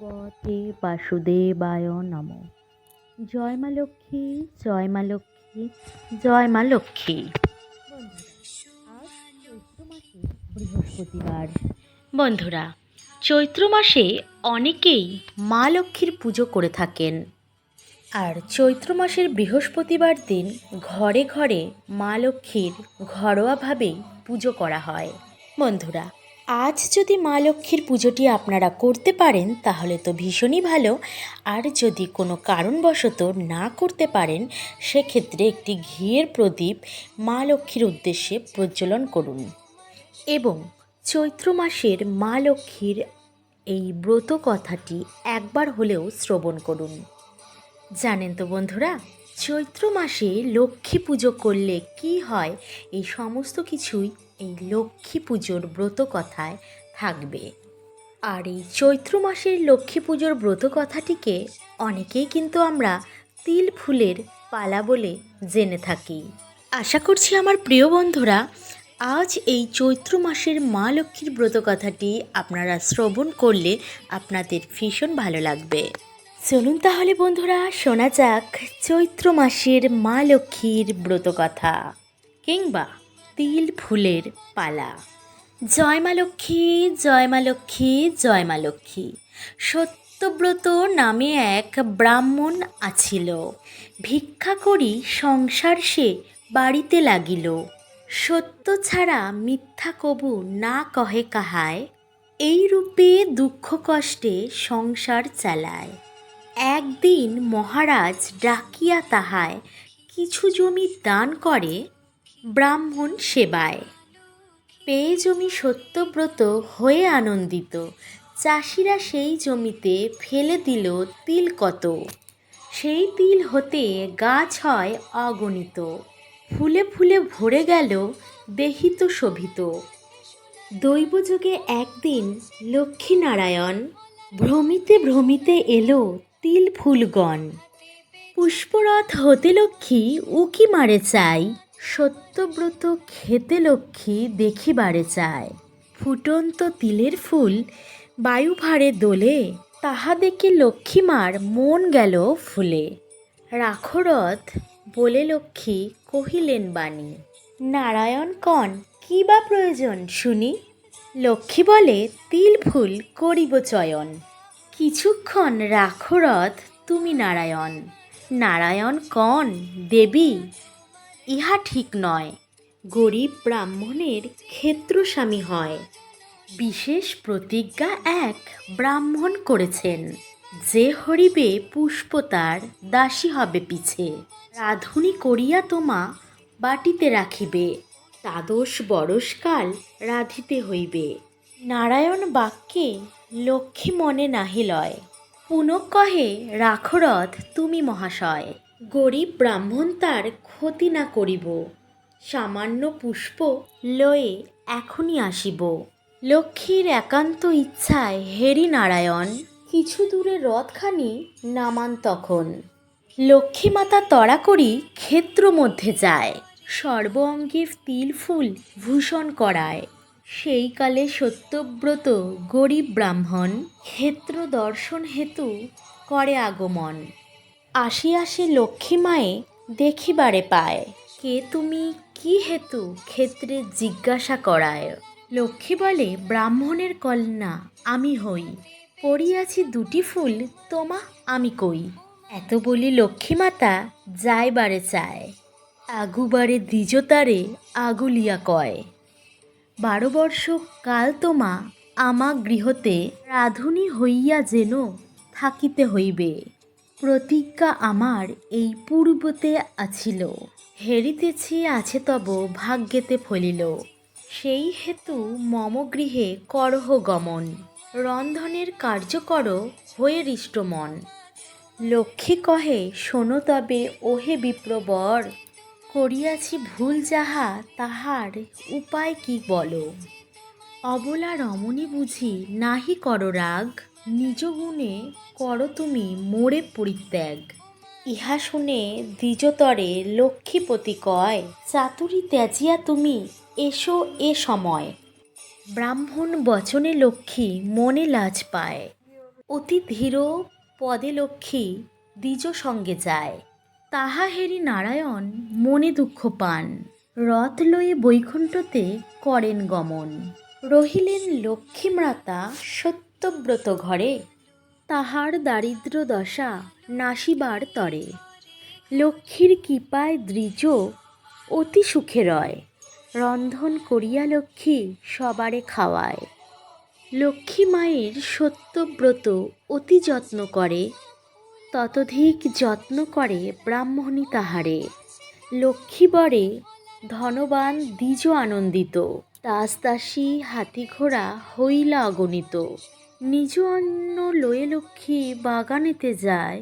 ভগবতে বাসুদেবায় নম। জয় মা লক্ষ্মী, জয় মা লক্ষ্মী, জয় মা লক্ষ্মী। বৃহস্পতিবার বন্ধুরা, চৈত্র মাসে অনেকেই মা লক্ষ্মীর পুজো করে থাকেন। আর চৈত্র মাসের বৃহস্পতিবার দিন ঘরে ঘরে মা লক্ষ্মীর ঘরোয়াভাবেই পুজো করা হয়। বন্ধুরা আজ যদি মা লক্ষ্মীর পুজোটি আপনারা করতে পারেন, তাহলে তো ভীষণই ভালো। আর যদি কোনো কারণবশত না করতে পারেন, সেক্ষেত্রে একটি ঘিয়ের প্রদীপ মা লক্ষ্মীর উদ্দেশ্যে প্রজ্বলন করুন। এবং চৈত্র মাসের মা লক্ষ্মীর এই ব্রত কথাটি একবার হলেও শ্রবণ করুন। জানেন তো বন্ধুরা, চৈত্র মাসে লক্ষ্মী পুজো করলে কি হয়? এই সমস্ত কিছুই এই লক্ষ্মী পুজোর ব্রত কথায় থাকবে। আর এই চৈত্র মাসের লক্ষ্মী পুজোর ব্রত কথাটিকে অনেকেই কিন্তু আমরা তিল ফুলের পালা বলে জেনে থাকি। আশা করছি আমার প্রিয় বন্ধুরা, আজ এই চৈত্র মাসের মা লক্ষ্মীর ব্রত কথাটি আপনারা শ্রবণ করলে আপনাদের ভীষণ ভালো লাগবে। চলুন তাহলে বন্ধুরা, শোনা যাক চৈত্র মাসের মা লক্ষ্মীর ব্রত কথা। কিংবা তিল ফুলের পালা। জয় মা লক্ষ্মী, জয় মা লক্ষ্মী, জয় মা লক্ষ্মী। সত্যব্রত নামে এক ব্রাহ্মণ আছিল। ভিক্ষা করি সংসার সে বাড়িতে লাগিল। সত্য ছাড়া মিথ্যা কবু না কহে কাহায়। এই রূপে দুঃখ কষ্টে সংসার চালায়। একদিন মহারাজ ডাকিয়া তাহায়, কিছু জমি দান করে? ব্রাহ্মণ সেবায়। পেয়ে জমি সত্যব্রত হয়ে আনন্দিত। চাষিরা সেই জমিতে ফেলে দিল তিল কত। সেই তিল হতে গাছ হয় অগণিত। ফুলে ফুলে ভরে গেল দেহিত শোভিত। দৈবযুগে একদিন লক্ষ্মীনারায়ণ ভ্রমিতে ভ্রমিতে এলো তিল ফুলগণ। পুষ্পরথ হতে লক্ষ্মী উকি মারে চাই। সত্যব্রত খেতে লক্ষ্মী দেখিবারে চায়। ফুটন্ত তিলের ফুল বায়ু ভারে দোলে, তাহা দেখে লক্ষ্মীমার মন গেল ফুলে। রাখরথ বলে লক্ষ্মী কহিলেন বাণী, নারায়ণ কণ কি বা প্রয়োজন শুনি? লক্ষ্মী বলে, তিল ফুল করিব চয়ন। কিছুক্ষণ রাখরথ, তুমি নারায়ণ। নারায়ণ কণ দেবী ইহা ঠিক নয়। গরিব ব্রাহ্মণের ক্ষেত্রস্বামী হয়। বিশেষ প্রতিজ্ঞা এক ব্রাহ্মণ করেছেন। যে হরিবে পুষ্প তার, দাসী হবে পিছে। রাধুনি করিয়া তোমা বাটিতে রাখিবে। দ্বাদশ বরসকাল রাধিতে হইবে। নারায়ণ বাক্যে লক্ষ্মী মনে নাহি লয়। পুনঃ কহে রাখরথ তুমি মহাশয়। গরিব ব্রাহ্মণ তার ক্ষতি না করিব। সামান্য পুষ্প লয়ে এখনই আসিব। লক্ষ্মীর একান্ত ইচ্ছায় হেরি নারায়ণ কিছু দূরে রথখানি নামান তখন। লক্ষ্মীমাতা তড়া করি ক্ষেত্র মধ্যে যায়, সর্ব অঙ্গে তিল ফুল ভূষণ করায়। সেই কালে সত্যব্রত গরিব ব্রাহ্মণ ক্ষেত্র দর্শন হেতু করে আগমন। আসি আসি লক্ষ্মী মায়ে দেখিবারে পায়। কে তুমি, কি হেতু ক্ষেত্রে জিজ্ঞাসা করায়? লক্ষ্মী বলে, ব্রাহ্মণের কন্যা, আমি হই। পড়িয়াছি দুটি ফুল, তোমা, আমি কই। এত বলি লক্ষ্মীমাতা যাইবারে চায়। আগুবারে দ্বিজতারে আগুলিয়া কয়। বারো বর্ষ কাল তোমা, আমা গৃহতে রাধুনী হইয়া যেন থাকিতে হইবে। প্রতিজ্ঞা আমার এই পূর্বতে আছিল। হেরিতেছি আছে তব ভাগ্যেতে ফলিল। সেই হেতু মম গৃহে করহ গমন, রন্ধনের কার্য কর হয়ে হৃষ্টমন লক্ষ্মী কহে, শোনো তবে, ওহে বিপ্রবর, করিয়াছি ভুল যাহা, তাহার উপায় কি বলো? অবলা রমণী বুঝি নাহি কর রাগ। নিজ গুণে করো তুমি মোরে পরিত্যাগ। ইহা শুনে দ্বিজতরে লক্ষ্মীপতি কয়, চাতুরি ত্যাজিয়া তুমি, এসো এ সময়। ব্রাহ্মণ বচনে লক্ষ্মী মনে লাজ পায়। অতি ধীর পদে লক্ষ্মী দ্বিজ সঙ্গে যায়। তাহা হেরি নারায়ণ মনে দুঃখ পান। রথ লয়ে বৈকুণ্ঠতে করেন গমন। রহিলেন লক্ষ্মীমাতা সত্যব্রত ঘরে, তাহার দারিদ্র দশা নাসিবার তরে। লক্ষ্মীর কৃপায় দ্বিজ অতি সুখে রয়, রন্ধন করিয়া লক্ষ্মী সবারে খাওয়ায়। লক্ষ্মী মায়ের সত্যব্রত অতি যত্ন করে, ততধিক যত্ন করে ব্রাহ্মণী তাহারে। লক্ষ্মী বরে ধনবান দ্বিজ আনন্দিত, দাসদাসী হাতি ঘোড়া হইলা অগণিত। নিজ অন্ন লয়ে লক্ষ্মী বাগানেতে যায়।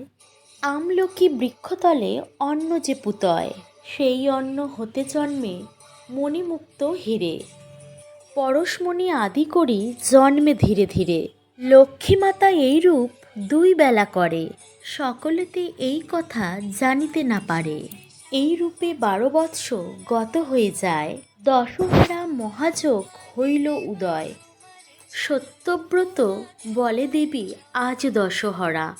আমলকি বৃক্ষতলে অন্ন যে পুতয়, সেই অন্ন হতে জন্মে মণিমুক্ত হিরে। পরশমণি আদি করি জন্মে ধীরে ধীরে। লক্ষ্মীমাতা এই রূপ দুই বেলা করে, সকলেতে এই কথা জানিতে না পারে। এই রূপে বারো বৎস গত হয়ে যায়, দশহরা মহাযোগ হইল উদয়। সত্যব্রত বলে, দেবী, আজ দশহরা।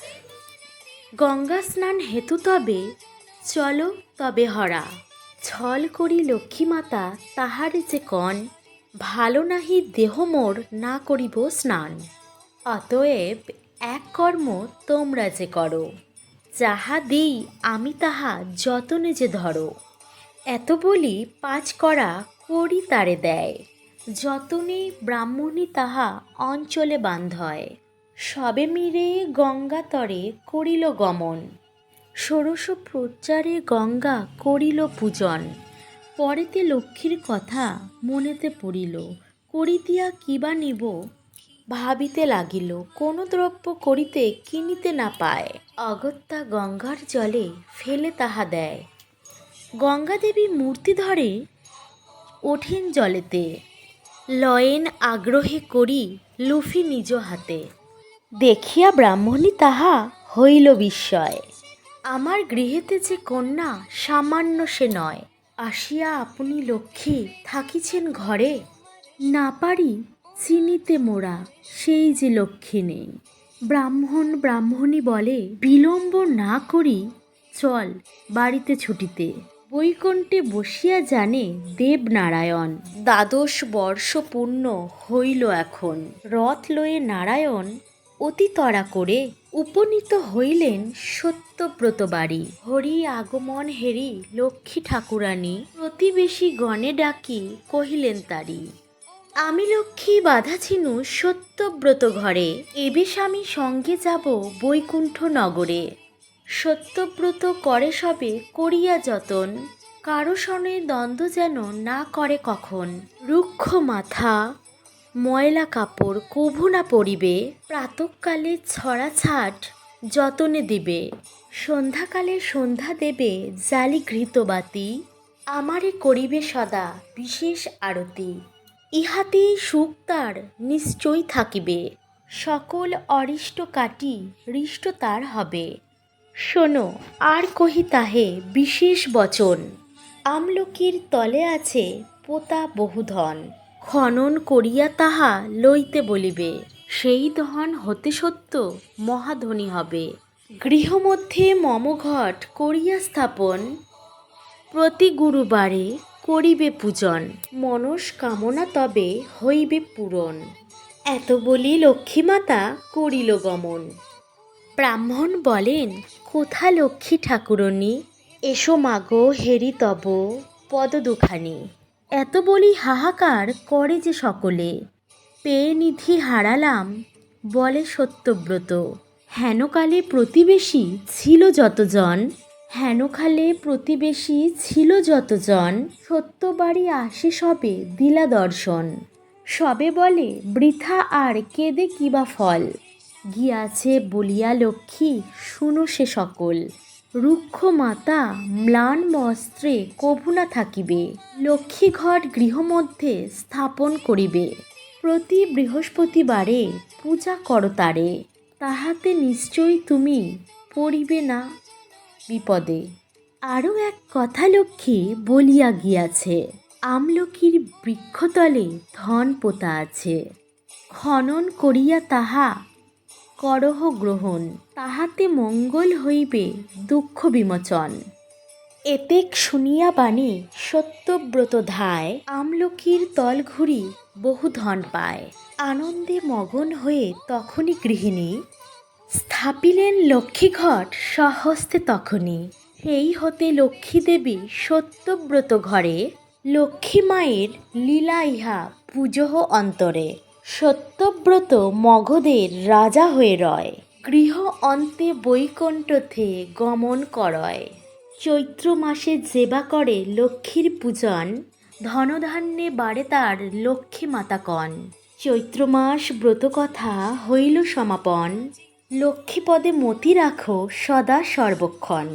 গঙ্গা স্নান হেতু তবে, চলো তবে হরা। ছল করি লক্ষ্মীমাতা তাহার যে কন। ভালো নাহি দেহ মোর, না করিব স্নান। অতএব এক কর্ম তোমরা যে করো। যাহা দেই আমি তাহা যতনে যে ধরো। এত বলি পাঁচ করা করি তারে দেয়। যতনে ব্রাহ্মণী তাহা অঞ্চলে বান্ধয় সবে মিরে গঙ্গা তরে করিল গমন। ষোড়শ প্রচারে গঙ্গা করিল পূজন। পরেতে লক্ষ্মীর কথা মনেতে পড়িল, করিতিয়া কিবা নিব? ভাবিতে লাগিল, কোনো দ্রব্য করিতে কিনিতে না পায়। অগত্যা গঙ্গার জলে ফেলে তাহা দেয়। গঙ্গা দেবী মূর্তি ধরে ওঠেন জলেতে। লয়েন আগ্রহে করি লুফি নিজ হাতে। দেখিয়া ব্রাহ্মণী তাহা হইল বিস্ময়। আমার গৃহেতে যে কন্যা, সামান্য সে নয়। আসিয়া আপনি লক্ষ্মী থাকিছেন ঘরে? না পারি চিনিতে মোরা, সেই যে লক্ষ্মী নেই। ব্রাহ্মণ ব্রাহ্মণী বলে, বিলম্ব না করি, চল বাড়িতে ছুটিতে। বৈকুণ্ঠে বসিয়া জানে দেবনারায়ণ। দ্বাদশ বর্ষ পূর্ণ হইল এখন। রথ লয়ে নারায়ণ অতি তরা করে উপনীত হইলেন সত্যব্রত বাড়ি। হরি আগমন হেরি লক্ষ্মী ঠাকুরানী প্রতিবেশী গণে ডাকি কহিলেন তারি, আমি লক্ষ্মী বাধা ছিনু সত্যব্রত ঘরে। এবে স্বামী সঙ্গে যাব বৈকুণ্ঠ নগরে সত্যব্রত করে সবে করিয়া যতন, কারও সনে দ্বন্দ্ব যেন না করে কখন। রুক্ষ মাথা, ময়লা কাপড় কভু না পরিবে, প্রাতকালে ছড়া ছাট যতনে দিবে। সন্ধ্যাকালে সন্ধ্যা দেবে জালি ঘৃতবাতি আমারে করিবে সদা বিশেষ আরতি। ইহাতেই সুখ তার নিশ্চয়ই থাকিবে, সকল অরিষ্ট কাটি হৃষ্ট তার হবে। শোনো, আর কহি তাহে বিশেষ বচন। আমলকির তলে আছে পোতা বহুধন। খনন করিয়া তাহা লইতে বলিবে। সেই ধন হতে সত্য মহাধনী হবে। গৃহমধ্যে মমঘট করিয়া স্থাপন। প্রতি গুরুবারে করিবে পূজন। মনস্কামনা তবে হইবে পূরণ। এত বলি লক্ষ্মীমাতা করিল গমন। ব্রাহ্মণ বলেন, কোথা লক্ষ্মী ঠাকুরনী এসো মাগো হেরি তব পদ দুখানি এত বলি হাহাকার করে যে সকলে। পেয়ে নিধি হারালাম, বলে সত্যব্রত। হেনকালে প্রতিবেশী ছিল যতজন, হেনকালে প্রতিবেশী ছিল যতজন, সত্যবাড়ি আসে সবে দিলা দর্শন। সবে বলে, বৃথা আর কেঁদে কিবা ফল? গিয়াছে বলিয়া লক্ষ্মী, শুনো সে সকল। রুক্ষ মাতা, ম্লান বস্ত্রে কভু না থাকিবে। লক্ষ্মী ঘট গৃহমধ্যে স্থাপন করিবে। প্রতি বৃহস্পতিবারে পূজা করো তারে। তাহাতে নিশ্চয়ই তুমি পড়িবে না বিপদে। আরও এক কথা লক্ষ্মী বলিয়া গিয়াছে, আমলকির বৃক্ষতলে ধন পোতা আছে। খনন করিয়া তাহা করহ গ্রহণ, তাহাতে মঙ্গল হইবে দুঃখ বিমোচন। এতেক শুনিয়া বাণী সত্যব্রত ধায়, আমলকির তল ঘুরি বহু ধন পায়। আনন্দে মগন হয়ে তখনই গৃহিণী, স্থাপিলেন লক্ষ্মীঘট সহস্তে তখনই। এই হতে লক্ষ্মী দেবী সত্যব্রত ঘরে, লক্ষ্মী মায়ের লীলা ইহা পুজোহ অন্তরে। সত্যব্রত মগধের রাজা হয়ে রয়। গৃহ অন্তে বৈকুণ্ঠথে গমন করয়। চৈত্র মাসে যেবা করে লক্ষ্মীর পূজন, ধনধান্যে বাড়ে তার লক্ষ্মী মাতা কন চৈত্র মাস ব্রতকথা হইল সমাপন, লক্ষ্মীপদে মতি রাখো সদা সর্বক্ষণ।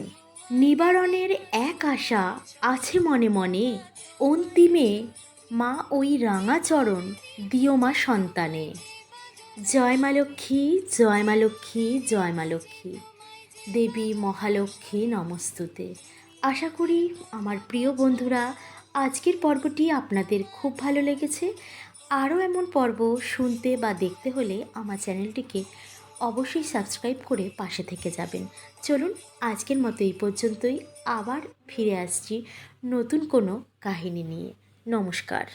নিবারণের এক আশা আছে মনে মনে, অন্তিমে মা ওই রাঙাচরণ দিও মা সন্তানে। জয় মা লক্ষ্মী, জয় মা লক্ষ্মী, জয় মা লক্ষ্মী। দেবী মহালক্ষ্মী নমস্তুতে। আশা করি আমার প্রিয় বন্ধুরা, আজকের পর্বটি আপনাদের খুব ভালো লেগেছে। আরও এমন পর্ব শুনতে বা দেখতে হলে আমার চ্যানেলটিকে অবশ্যই সাবস্ক্রাইব করে পাশে থেকে যাবেন। চলুন, আজকের মতো এই পর্যন্তই। আবার ফিরে আসছি নতুন কোনো কাহিনী নিয়ে। নমস্কার।